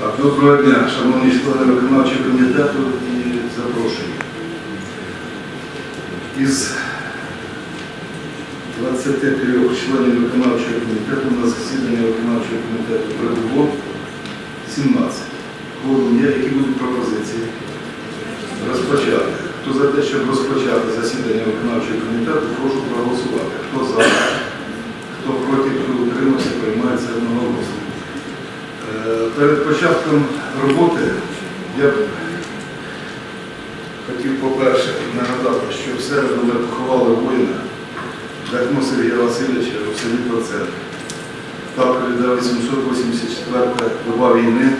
Доброго дня, шановні члени виконавчого комітету і запрошені. Із 23 членів виконавчого комітету на засідання виконавчого комітету прибуло 17. Кворум є, які будуть пропозиції? Розпочати. Хто за те, щоб розпочати засідання виконавчого комітету, прошу проголосувати. Хто за, хто проти, хто утримався, приймається одноголосно. Перед початком роботи я б хотів, по-перше, нагадати, що в середу ми поховали воїна Дахмо Сергія Васильовича у селі Процент. Так прийде 884 доба війни,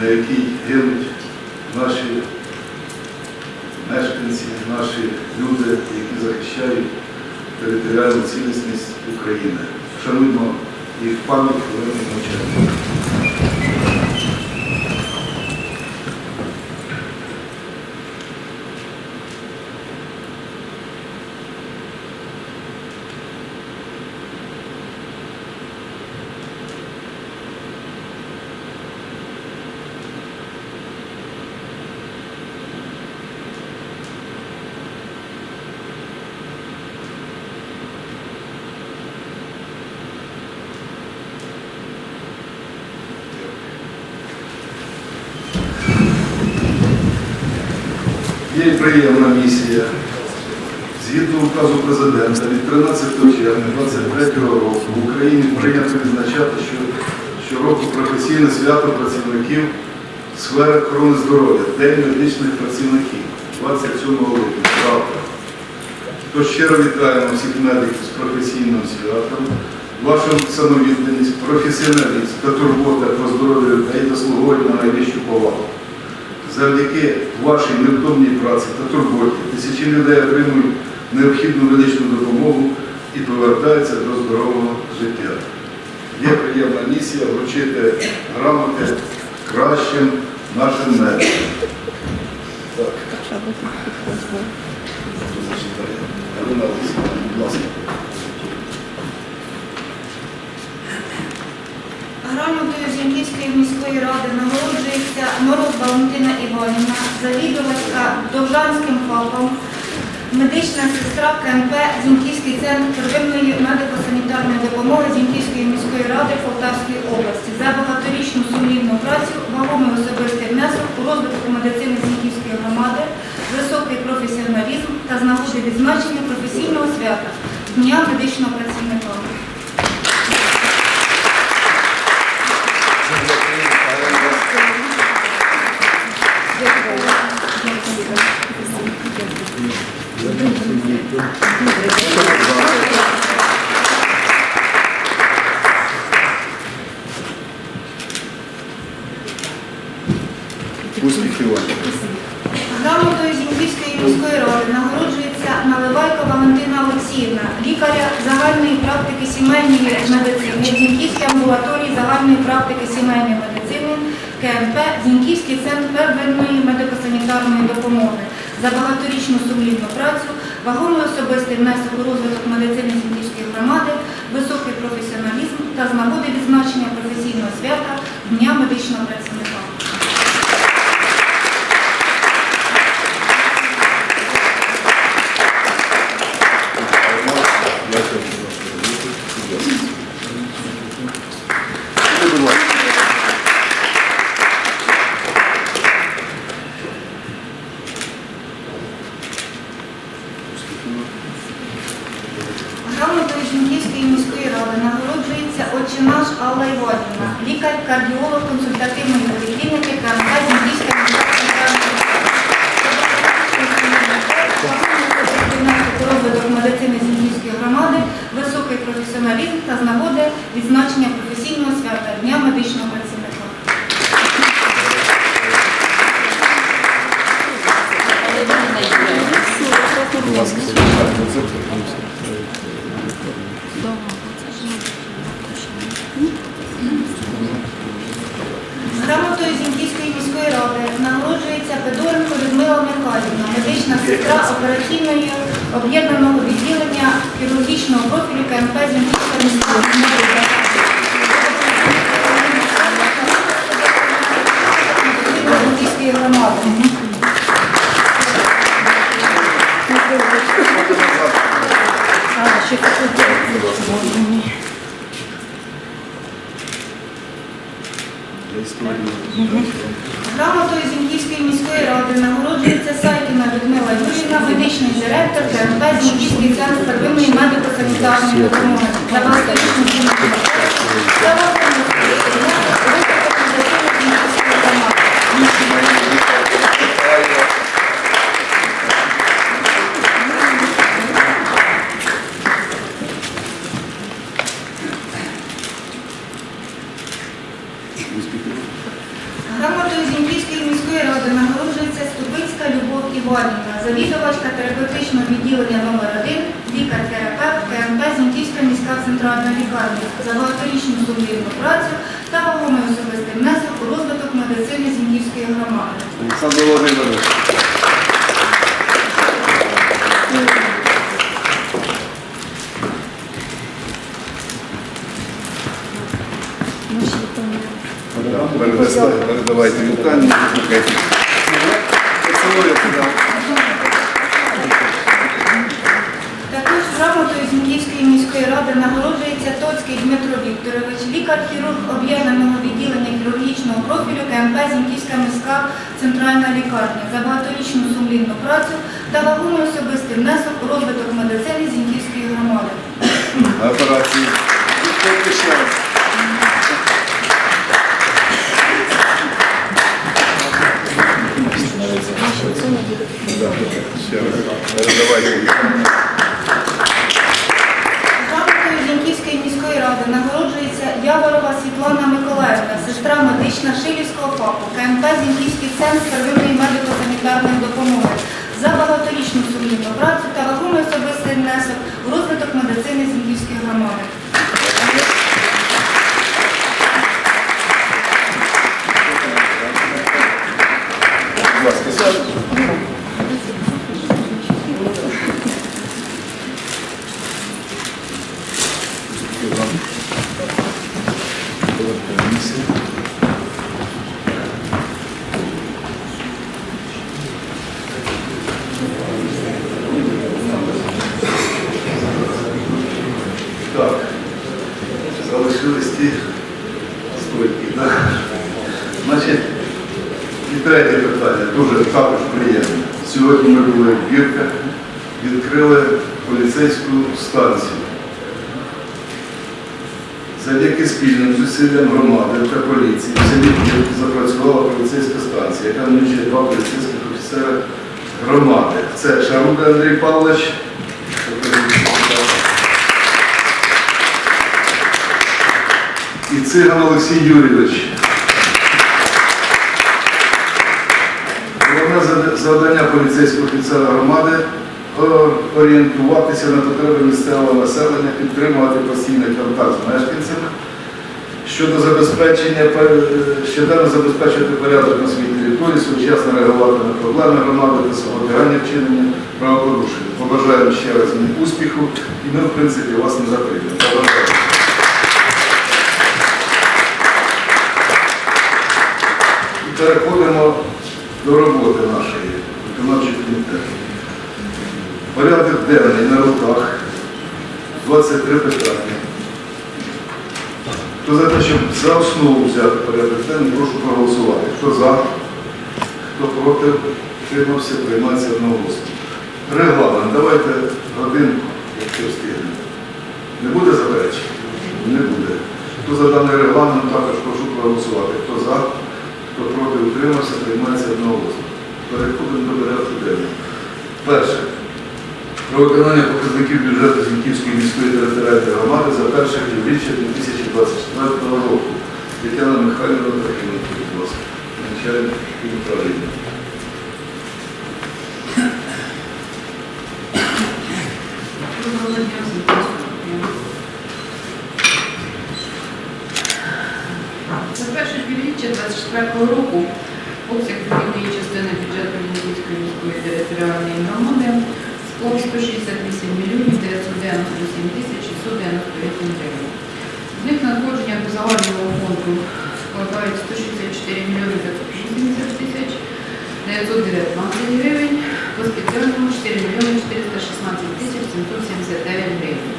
на якій гинуть наші мешканці, наші люди, які захищають територіальну цілісність України. Шануймо їх пам'ять хвилиною мовчання. Є приємна місія. Згідно указу президента від 13 червня 2023 року в Україні прийнято відзначати, що щороку професійне свято працівників сфери охорони здоров'я, День медичних працівників 27 липня. Завтра. Тож щиро вітаємо всіх медиків з професійним святом. Ваша самовідданість, професіоналізм та турбота про здоров'я людей заслуговують на найвищу повагу. Завдяки вашій невтомній праці та турботі тисячі людей отримують необхідну медичну допомогу і повертаються до здорового життя. Є приємна місія вручити грамоти кращим нашим медикам. Так. Будь ласка. Грамотою Зінківської міської ради нагороджується Мороз Валентина Іванівна, завідувачка Довжанським ФАПом, медична сестра КМП Зінківський центр первинної медико-санітарної допомоги Зінківської міської ради Полтавської області за багаторічну сумлінну працю, вагомий особистий внесок у розвиток медицини Зінківської громади, високий професіоналізм та з відзначення професійного свята Дня медичного працівника. Успіхів вам. Грамотою Зінківської міської ради нагороджується Наливайко Валентина Олексіївна, лікаря загальної практики сімейної медицини, Зінківської амбулаторії загальної практики сімейної медицини, КМП, Зінківський центр первинної медико-санітарної допомоги за багаторічну сумлінну працю, вагомий особистий внесок у розвиток медицини Зіньківської громади, високий професіоналізм та з нагоди відзначення професійного свята Дня медичного працівника. будь ласка. Грамотою з міської ради нагороджується Федоренко Людмила Михайлівна, медична сестра операційної об'єднаного відділення хірургічного профілю КМП Зінська міського. Індійської громади. КМП Зіньківський центр первинної медико-санітарної допомоги. За вас. Та вагому Зіньківської громади. Грамотою Зіньківської міської ради нагороджується Ступицька Любов Іванівна, завідувачка терапевтичного відділення номер 1 лікар-терапевт КМП Зіньківська міська центральна лікарня за багаторічну сумлінну працю та вагомий особистий внесок у розвиток медицини Зіньківської громади. Олександр Володимирович. Передавайте, вітання. Також грамотою Зіньківської міської ради нагороджується Тоцький Дмитро Вікторович, лікар-хірург об'єднаного відділення хірургічного профілю КМП Зіньківська міська центральна лікарня за багаторічну сумлінну працю та вагомий особистий внесок у розвиток медицини Зіньківської громади. Раз. Передавайте. Грамотою Зіньківської міської ради нагороджується Яворова Світлана Миколаївна, сестра медична Шилівського ФАПу, КМП Зіньківський центр первинної медико-санітарної допомоги за багаторічну сумлінну працю та вагомий особистий внесок у розвиток медицини Зіньківської громади. Будь ласка, сядьте. Так, залишились ті стойки, так? Значить, і третє питання, дуже також приємне. Сьогодні ми були в Бірках, відкрили поліцейську станцію. Завдяки спільним зусиллям громади та поліції в селі запрацювала поліцейська станція, яка налічує два поліцейських офіцера громади. Це Шаруда Андрій Павлович. І Циган Олексій Юрійович. Головне зада- завдання поліцейського офіцера громади орієнтуватися на потреби місцевого населення, підтримувати постійний контакт з мешканцями щодо забезпечення щоденно забезпечити порядок на своїй території, своєчасно реагувати на проблеми громади та запобігання вчинення правопорушень. Побажаємо ще раз їм успіху і ми, в принципі, вас не. І переходимо до роботи нашої виконавчої комітету. Порядок денний на руках 23 питання. Хто за те, щоб за основу взяти порядок денний, прошу проголосувати. Хто за, хто проти, втримався, приймається одноголосно. Регламент. Давайте годинку, якщо встигнемо. Не буде заперечень? Не буде. Хто за даний регламент, також прошу проголосувати. Хто за, хто проти утримався, приймається одноголосно. Переходимо до порядку денного. Перше. Про виконання показників бюджету Зіньківської міської територіальної громади за перше півріччя 2024 року. Тетяна Михайлівна Трохименко, будь ласка, начальник управління. За перше півріччя 24 року обсяг бюджету міської територіальної громади склав 168 мільйонів 997 тисяч 698 гривень. З них надходження до загального фонду складають 164 мільйони 580 тисяч 919 гривень, по спеціальному 4 мільйони 416 тисяч 779 гривень.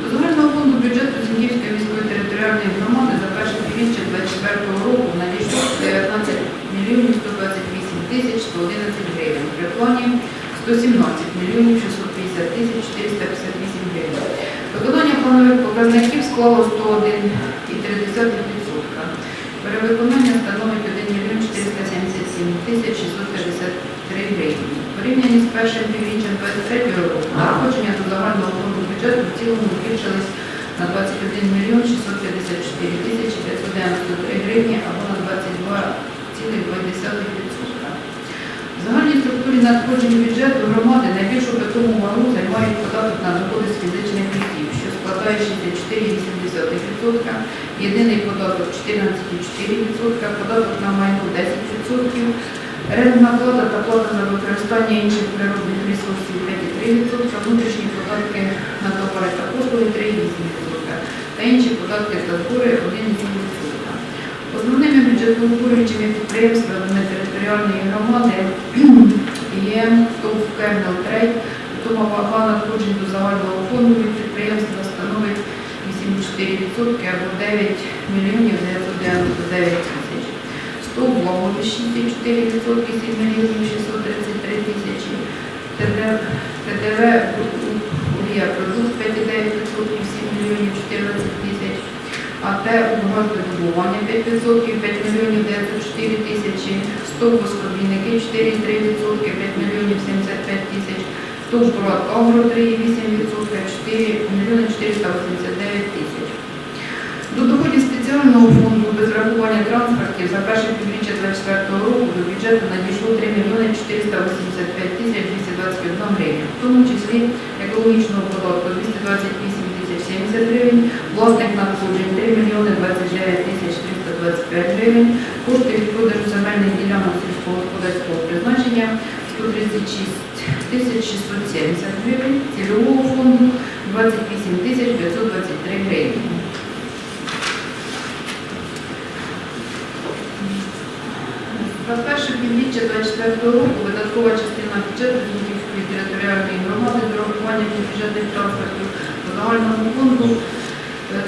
До загального фонду бюджету Зіньківської міської територіальної громади за перше півріччя 24 року надійшло 19 мільйонів 128 тисяч 111 гривень. При плані 117 мільйонів 650 тисяч 458 гривень. Виконання планових показників склало 101,3%. Перевиконання становить 1 мільйон 477 тисяч 653 гривні. Порівняно з першим півріччям 23 року надходження до загального фонду бюджету в цілому збільшились на 21 мільйон 654 тисячі 593 гривні або на 22,2%. Структурі надходжень бюджету громади найбільшу питому вагу займають податок на доходи з фізичних осіб, що складає 64,8%, єдиний податок 14,4%, податок на майно 10%, рентна плата та плата за використання інших природних ресурсів 5,3%, внутрішні податки на товари та послуги 3,8% та інші податки та збори 1,7%. Основними бюджетоутворюючими підприємствами територіальної громади є ТОВ «Кемнел Трейд», тому вага надходжень до загального фонду від підприємства становить 8,4% або 9 мільйонів 999 тисяч. СТОВ «Вагони» 6,4%, 7 мільйонів 633 тисячі. ТДВ «Урія Продукт» 5,9%, 7 мільйонів 14 тисяч. АТ «Угодобування» 5%, 5 мільйонів 904 тисячі, СТОВ «Воскобійники» 4,3%, 5 мільйонів 75 тисяч, ТОВ «Брат Агро» 3,8%, 4 мільйони 489 тисяч. До доходів спеціального фонду без врахування транспортів за перше півріччя 2024 року до бюджету надійшло 3 мільйони 485 тисяч 221 гривень, в тому числі екологічного податку 228 тисяч 70 гривень, власних надходжень 3 мільйони 29 тисяч 325 гривень, кошти від продажу земельних ділянок сільськогосподарського призначення 136 тисяч 670 гривень, цільового фонду 28 тисяч 523 гривень. За перше півріччя 24 року видаткова частина бюджету Зінківської територіальної громади з урахуванням бюджетних транспортів по загальному фонду е,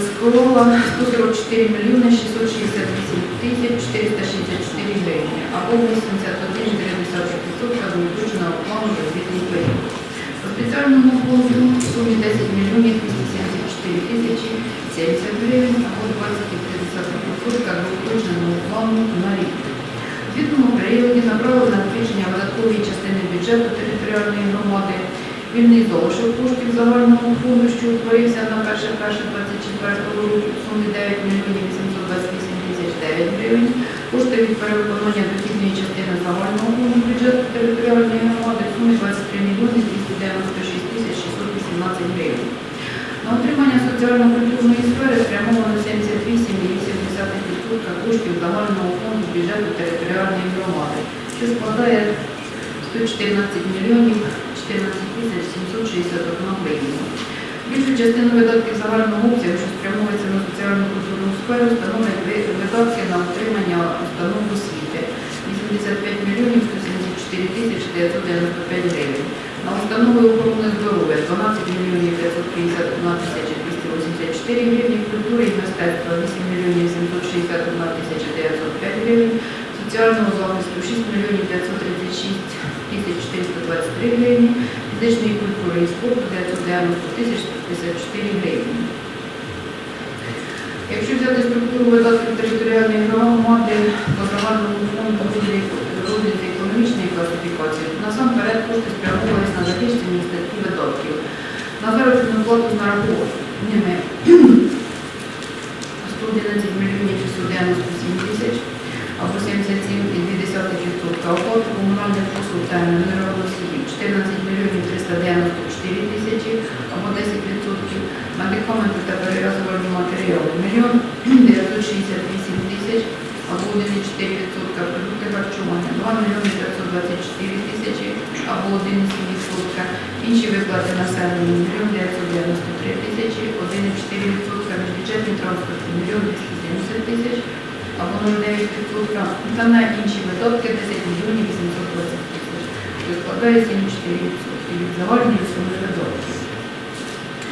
склала 144 мільйони 668 тисяч 464 гривні, або 81,3% до уточного плану за звітний період. По спеціальному фонду в сумі 10 мільйонів 274 тисячі 70 гривень, або 20,3% до уточного плану на рік. В звітному періоді направили на збільшення видаткової частини бюджету територіальної громади. Вільний залишок коштів загального фонду, що утворився на 1.1.24 року в сумі 9 мільйонів 828 тисяч 9 гривень. Кошти від перевиконання дохідної частини загального фонду бюджету територіальної громади в сумі 23 мільйони 296 тисяч 618 гривень. На отримання соціально-культурної сфери спрямовано 78,8% коштів загального фонду бюджету територіальної громади, що складає 114 мільйонів 14 тисяч 761 гривень. Більшу частину видатків загального обсягу, що спрямовується на соціальну культурну сферу, становлять видатки на утримання установ освіти 85 мільйонів 174 тисячі 995 гривень. На установи охорони здоров'я 12 мільйонів 551 тисяча 284 гривні, культури і мистецтва 8 мільйонів 761 тисяча 905 гривень, соціального захисту 6 мільйонів 536 тисяч 423 гривні, фізичної культури і спорту 990 тисяч 54 гривні. Якщо взяти структуру видатків територіальної громади по загальному фонду розвитку економічної класифікації, насамперед кошти спрямовувалися на захищені статті видатків. На заробітну плату з нарахуваннями 111 мільйонів 697 тисяч або 77,2%, оплату комунальних послуг та 14 мільйонів 394 тисячі або 10%, медикаменти та перев'язувальні матеріали 1 мільйон 968 тисяч або 1,4%, продукти харчування 2 мільйони 524 тисячі або 1,7%, інші виплати населенню 1 мільйон 993 тисячі, 1,4%, міжбюджетний транспорт 1 мільйон 270 тисяч або 0,9%, та на інші видатки 10 мільйонів 820 тисяч, складає 7,4% і загальні лісових.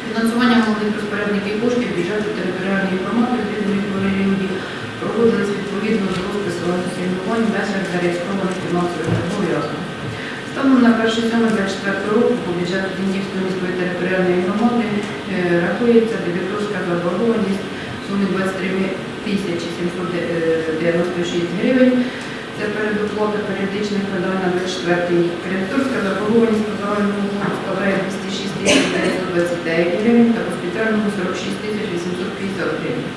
Фінансування молодих розпорядників коштів бюджету територіальної громади відповідних періодів проводились відповідно до розпису розцінувань в межах зареєстрованих фінансових зобов'язань. Станом на 1 сьогодні 24 року по бюджету Дніпровської міської територіальної громади е, рахується дебіторська заборгованість суми 23 796 гривень. Це передоплата періодичних видань на 24 рік. Кредиторська заборгованість по загальному фонду складає 206 тисяч 929 гривень та по спеціальному 46 тисяч 850 гривень.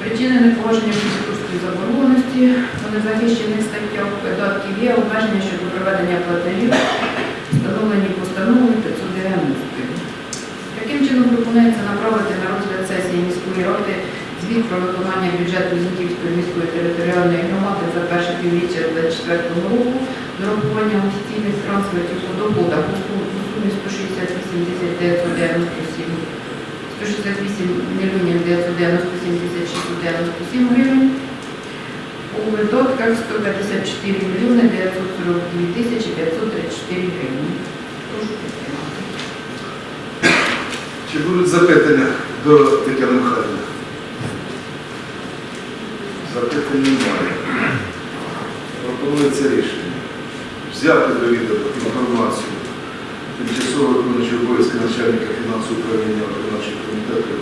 Причини непогодження кредиторської заборгованості по незахищених статтях видатків є обмеження щодо проведення платежів, встановлені постановою 590. Таким чином пропонується направити на розгляд сесії міської ради звіт про виконання бюджету Зіньківської міської територіальної громади за перше півріччя 2024 року з урахуванням офіційних трансфертів по доходах у сумі 168 997 168 мільйонів 997 тисяч 697 гривень. У видатках 154 мільйони 942 тисячі 534 гривні. Прошу підтримати. Чи будуть запитання до Тетяни Михайлівни? Запитань немає. Пропонується рішення. Взяти до відома інформацію тимчасово виконуючого обов'язки начальника фінансового управління виконавчого комітету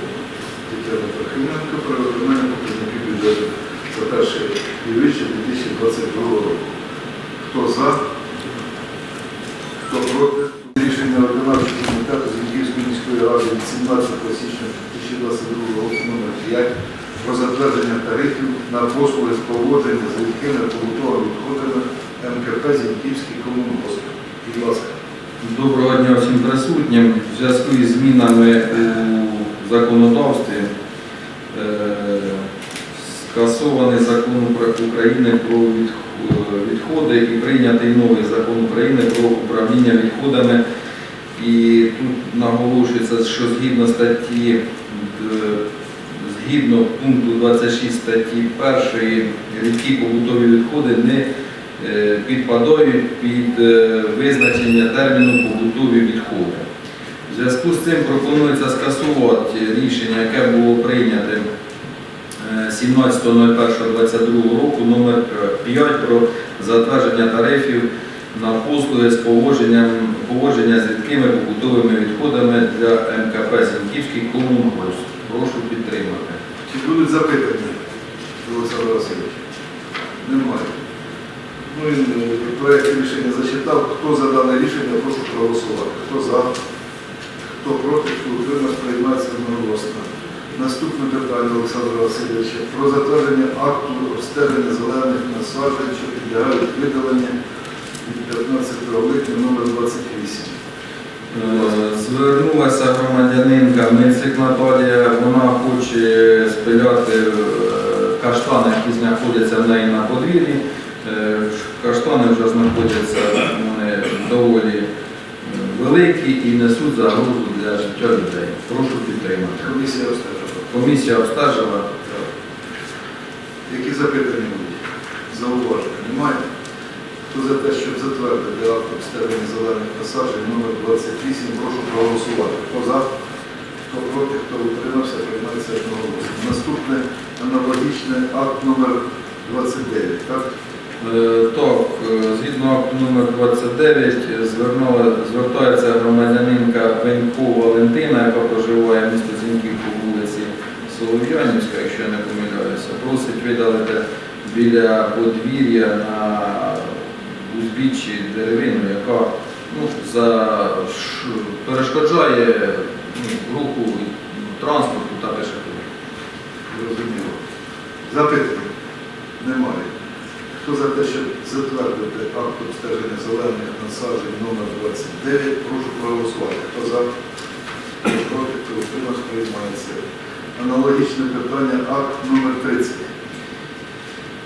Тетяни Трохименко про виконання показників бюджету за перше півріччя 2022 року. Хто за? Хто проти? Рішення виконавчого комітету Зіньківської міської ради від 17 січня 2022 року номер 5 про затвердження тарифів на послуги з поводження з рідкими побутовими відходами МКП Зіньківський комунгосп. Будь ласка. Доброго дня всім присутнім. В зв'язку із змінами у законодавстві е, скасований закон Укр- України про відходи і прийнятий новий закон України про управління відходами. І тут наголошується, що згідно статті е, згідно пункту 26 статті 1 рідкі побутові відходи не е, підпадають під е, визначення терміну побутові відходи. В зв'язку з цим пропонується скасувати рішення, яке було прийняте е, 17.01.22 року номер 5 про затвердження тарифів на послуги з поводженням поводження з рідкими побутовими відходами для МКП Зінківський комунгосп. Прошу підтримати. Чи будуть запитання до Олександра Васильовича? Немає. Ну, він е, проект рішення зачитав. Хто за дане рішення, прошу проголосувати. Хто за? Хто проти, хто утримався, приймається одноголосно. Наступне питання Олександра Васильовича про затвердження акту обстеження зелених насаджень, що підлягають видаленню від 15 липня номер 28. Звернулася громадянинка Мицик Наталія, вона хоче спиляти е, каштани, які знаходяться в неї на подвір'ї. Е, Каштани вже знаходяться вони доволі великі і несуть загрозу для життя людей. Прошу підтримати. Комісія обстежила. Комісія обстежила. Які запитання будуть? Зауваження немає? Хто за те, затвердити акт обстеження зелених насаджень номер 28, прошу проголосувати. Хто за? Хто проти, хто утримався, приймається одноголосно. Наступне аналогічне акт номер 29, так? Е, Так, е, згідно акту номер 29 звернула, звертається громадянинка Венько Валентина, яка проживає в місті Зіньків по вулиці Солов'янівська, якщо я не помиляюся, просить видалити біля подвір'я на узбіччі деревину, яка ну, за, перешкоджає ну, руху транспорту та пішоходів. Зрозуміло. Запитання? Немає. Хто за те, щоб затвердити акт обстеження зелених насаджень номер 29, прошу проголосувати. Хто за? Хто проти, хто утримався, приймається. Аналогічне питання, акт номер 30.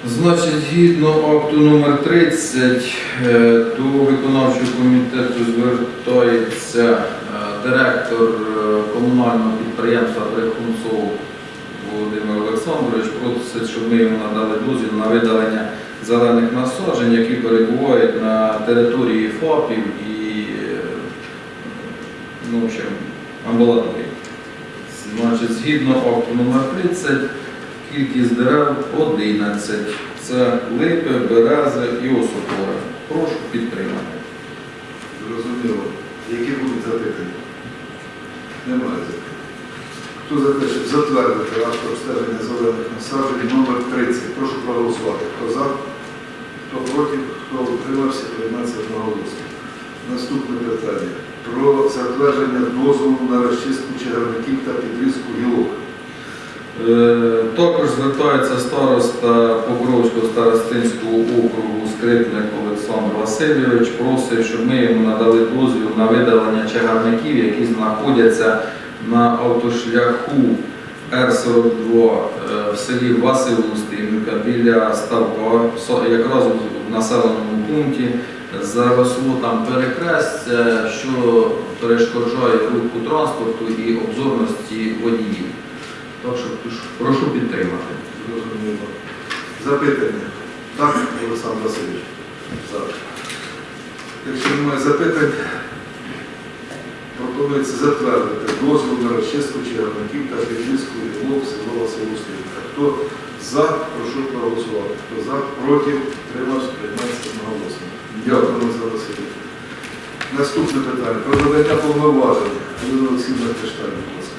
Значить, згідно акту номер 30 е, до виконавчого комітету звертається е, директор е, комунального підприємства Брехунцов Володимир Олександрович, просить, щоб ми йому надали дозвіл на видалення зелених насаджень, які перебувають на території ФАПів і ну, в. Значить, згідно акту номер 30 Кількість дерев 11. Це липи, берези і осокори. Прошу підтримати. Зрозуміло. Які будуть запитання? Немає запитань. Хто за те, щоб затвердити акт обстеження зелених насаджень номер 30? Прошу проголосувати. Хто за? Хто проти? Хто утримався? Приймається одноголосно. Наступне питання. Про затвердження дозволу на розчистку чагарників та підрізку гілок. Е, Також звертається староста Покровського старостинського округу Скрипник Олександр Васильович. Просить, щоб ми йому надали дозвіл на видалення чагарників, які знаходяться на автошляху Р-42 е, в селі Василустинка біля ставка, якраз в населеному пункті. Заросло там перекрестя, що перешкоджає руху транспорту і обзорності водіїв. Так що прошу- підтримати. Зрозуміло. Запитання. Так, Олександр Васильович? Так. Якщо немає запитань, пропонується затвердити дозвіл на розчистку чагарників та підвізку гілок село Василустинка. Хто за, прошу проголосувати. Хто за, проти, тримався, приймається одноголосно. Дякую, Олександр Васильович. Наступне питання. Про надання повноважень. Галина Олексійовна Кришталь, будь ласка.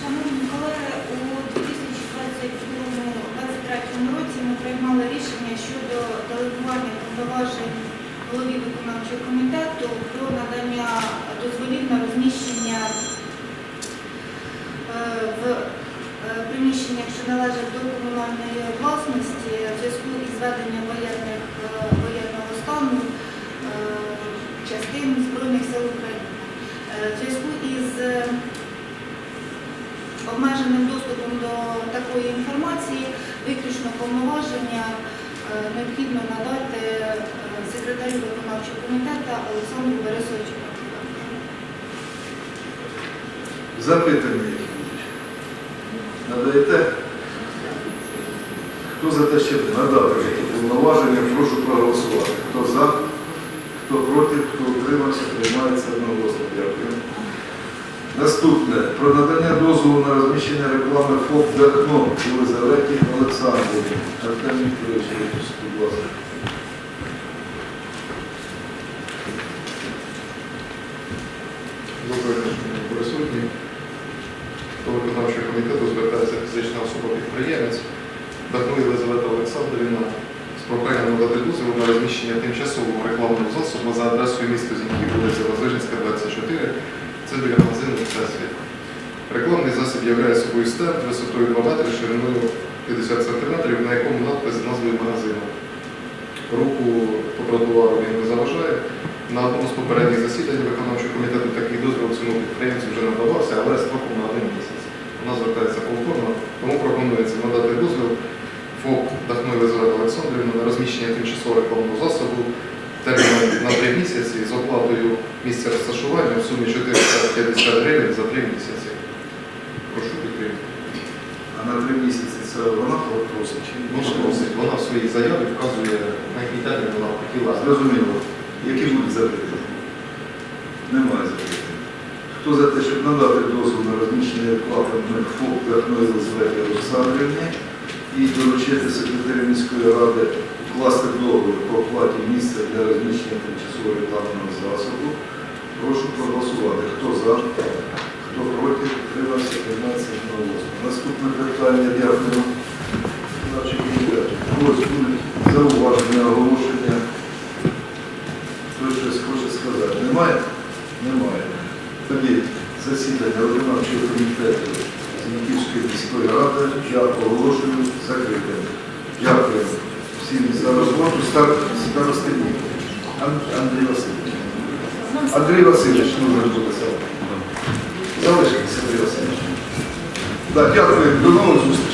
Шановні колеги, у 2022-2023 році ми приймали рішення щодо делегування повноважень голові виконавчого комітету про надання дозволів на розміщення е, в е, приміщеннях, що належать до комунальної власності, в зв'язку із введенням воєнних, е, воєнного стану частин Збройних сил України. В зв'язку із обмеженим доступом до такої інформації, виключно повноваження необхідно надати е, секретарю виконавчого комітету Олександру Борисовичу. Запитання які? Надаєте? Хто за те, щоб надати повноваження, прошу проголосувати. Хто за, хто проти, хто утримався, приймається одноголосно. Дякую. Наступне. Про надання дозволу на розміщення реклами ФОП «Дахно» Єлизаветі Олександрівні. Артем Вікторович, будь ласка. Доброго присутні. До виконавчого комітету звертається фізична особа-підприємець Дахну Єлизавета Олександрівна з проханням надати дозвіл на розміщення тимчасового рекламного засобу за адресою міста Зіньків, вулиця Воздвиженська, 24. Це біля магазину «Всесвіт». Рекламний засіб являє собою стенд висотою 2 метри, шириною 50 см, на якому надпис з назвою магазину. Руху по тротуару він не заважає. На одному з попередніх засідань виконавчого комітету такий дозвіл цьому підприємцю вже надавався, але строком на один місяць. Вона звертається повторно, тому пропонується надати дозвіл ФОП Дахно Єлизавета Олександрівна на розміщення тимчасового рекламного засобу терміном на три місяці з оплатою місця розташування в сумі 450 гривень за три місяці. Прошу підтримати. А на три місяці це вона просить чи ні? Вона просить, вона в своїй заяві вказує, на який термін вона хотіла. Зрозуміло. Які будуть запитання? Немає запитань. Хто за те, щоб надати дозвіл на розміщення рекламних ФОП Верхної Єлизаветі Олександрівні і доручити секретарю міської ради укласти договір про оплаті місця для розміщення тимчасового рекламного засобу, прошу проголосувати. Хто за, хто проти, утримався, приймається одноголосно. Наступне питання, дякую. Наші комітети. Ось будуть зауваження, оголошення. Хто щось хоче сказати? Немає? Немає. Тоді засідання виконавчого комітету Зіньківської міської ради я оголошую закритим. Дякую всім за роботу. Стар- Старостині. Ан- Андрій Васильович. Андрій Васильович, нужно буде сам. Залишитися, Андрій Васильович. Так, дякую. До нового зустрічей.